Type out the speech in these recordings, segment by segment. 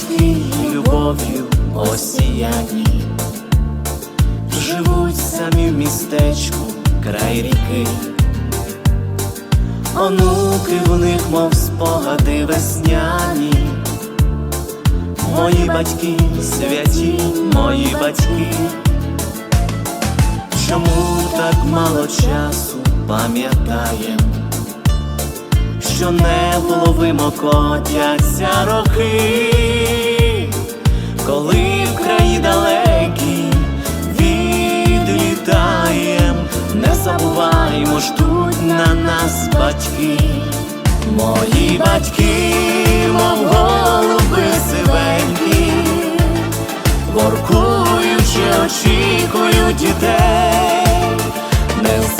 Світлі любов'ю осіяні, живуть самі в містечку край ріки, онуки в них, мов спогади весняні, мої батьки, святі, мої батьки, чому так мало часу пам'ятаєм? Що невловимо котяться роки, коли в краї далекі відлітаєм, не забуваймо, ждуть на нас батьки, мої батьки, мов голуби сивенькі, воркуючи, очікують дітей, не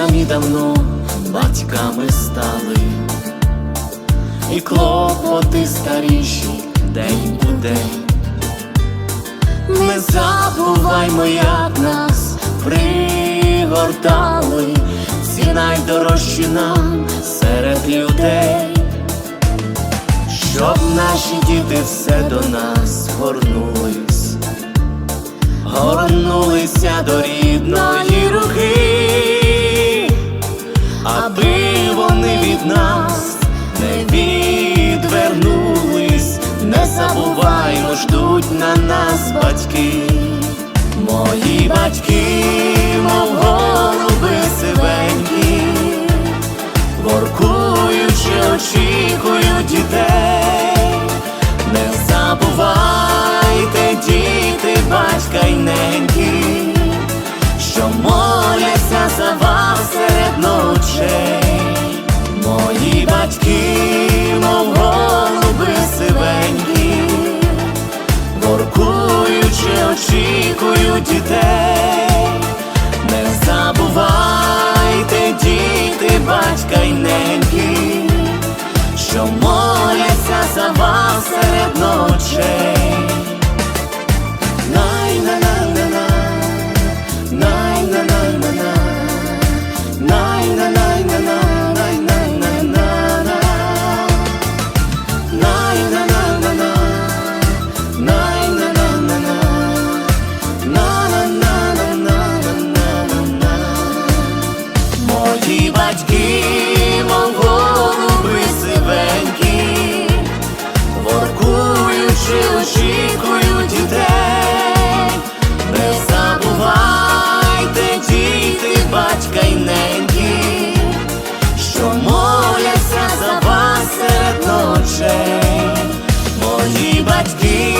самі давно батьками стали, і клопоти старіші день у день. Не забуваймо, як нас пригортали, всі найдорожчі нам серед людей, щоб наші діти все до нас горнулись, горнулися до рідної від нас не відвернулись, не забуваймо, ждуть на нас батьки, очікують серед мої батьки,